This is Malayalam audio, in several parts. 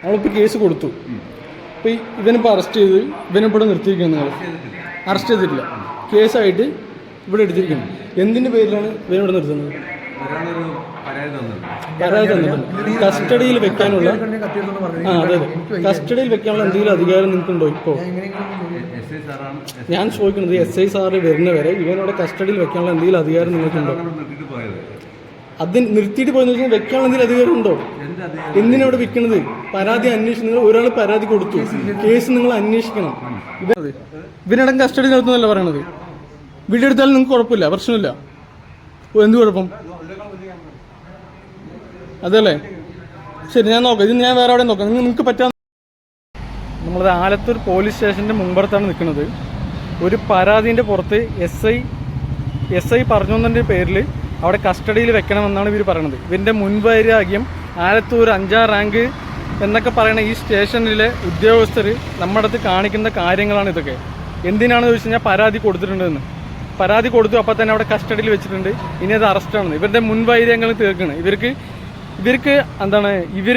നമ്മളിപ്പോൾ കേസ് കൊടുത്തു. അപ്പോൾ ഇവനിപ്പോൾ അറസ്റ്റ് ചെയ്ത് ഇവനിവിടെ നിർത്തിയിരിക്കുന്നു നിങ്ങൾ. അറസ്റ്റ് ചെയ്തിട്ടില്ല. കേസായിട്ട് ഇവിടെ എടുത്തിരിക്കുന്നു. എന്തിന്റെ പേരിലാണ് ഇവനിവിടെ നിർത്തുന്നത്? പരാതി തന്നിട്ടുണ്ട്. കസ്റ്റഡിയിൽ വെക്കാനുള്ള ആ അതെ അതെ. കസ്റ്റഡിയിൽ വെക്കാനുള്ള എന്തെങ്കിലും അധികാരം നിങ്ങൾക്കുണ്ടോ ഇപ്പോൾ ഞാൻ ചോദിക്കുന്നത് എസ് ഐ സാറ് വരുന്ന വരെ ഇവനോട് കസ്റ്റഡിയിൽ വെക്കാനുള്ള എന്തെങ്കിലും അധികാരം നിങ്ങൾക്കുണ്ടോ? അത് നിർത്തിയിട്ട് പോയെന്ന് വെച്ചാൽ വെക്കാനുള്ള എന്തെങ്കിലും അധികാരം ഉണ്ടോ? എന്ത് അത് വിൽക്കുന്നത് പരാതി അന്വേഷിക്കുന്നത് ഒരാൾ പരാതി കൊടുത്തു. കേസ് നിങ്ങൾ അന്വേഷിക്കണം. ഇവ- ഇവനടക്കം കസ്റ്റഡി നടത്തുന്നല്ല പറയണത്? വീഡിയോ എടുത്താലും നിങ്ങൾക്ക് കുഴപ്പമില്ല പ്രശ്നമില്ല. എന്ത് കുഴപ്പം? അതല്ലേ? ശരി ഞാൻ നോക്കാം. ഇത് ഞാൻ വേറെ എവിടെ നോക്കാം. നിങ്ങൾക്ക് പറ്റാ നമ്മളത് ആലത്തൂർ പോലീസ് സ്റ്റേഷന്റെ മുമ്പർത്താണ് നിൽക്കുന്നത്. ഒരു പരാതിന്റെ പുറത്ത് എസ് ഐ എസ് ഐ പറഞ്ഞതിന്റെ പേരിൽ അവിടെ കസ്റ്റഡിയിൽ വെക്കണമെന്നാണ് ഇവർ പറയുന്നത് ഇവന്റെ മുൻവൈരാഗ്യം ആലത്തൂർ അഞ്ചാം റാങ്ക് എന്നൊക്കെ പറയുന്ന ഈ സ്റ്റേഷനിലെ ഉദ്യോഗസ്ഥർ നമ്മുടെ അടുത്ത് കാണിക്കുന്ന കാര്യങ്ങളാണ് ഇതൊക്കെ. എന്തിനാണെന്ന് ചോദിച്ചു കഴിഞ്ഞാൽ പരാതി കൊടുത്തിട്ടുണ്ടെന്ന്. പരാതി കൊടുത്തു അപ്പോൾ തന്നെ അവിടെ കസ്റ്റഡിയിൽ വെച്ചിട്ടുണ്ട്. ഇനി അത് അറസ്റ്റാണെന്ന്. ഇവരുടെ മുൻവൈര്യങ്ങൾ തീർക്കണം. ഇവർക്ക് ഇവർക്ക് എന്താണ് ഇവർ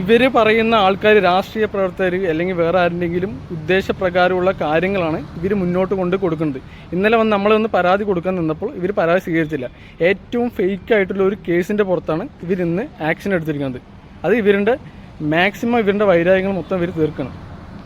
ഇവർ പറയുന്ന ആൾക്കാർ രാഷ്ട്രീയ പ്രവർത്തകർ അല്ലെങ്കിൽ വേറെ ആരുടെങ്കിലും ഉദ്ദേശപ്രകാരമുള്ള കാര്യങ്ങളാണ് ഇവർ മുന്നോട്ട് കൊണ്ട് കൊടുക്കുന്നത്. ഇന്നലെ വന്ന് നമ്മളൊന്ന് പരാതി കൊടുക്കാൻ നിന്നപ്പോൾ ഇവർ പരാതി സ്വീകരിച്ചില്ല. ഏറ്റവും ഫേക്ക് ആയിട്ടുള്ള ഒരു കേസിന്റെ പുറത്താണ് ഇവർ ഇന്ന് ആക്ഷൻ എടുത്തിരിക്കുന്നത്. അത് ഇവരുടെ മാക്സിമം ഇവരുടെ വൈരാഗ്യങ്ങൾ മൊത്തം ഇവർ തീർക്കണം.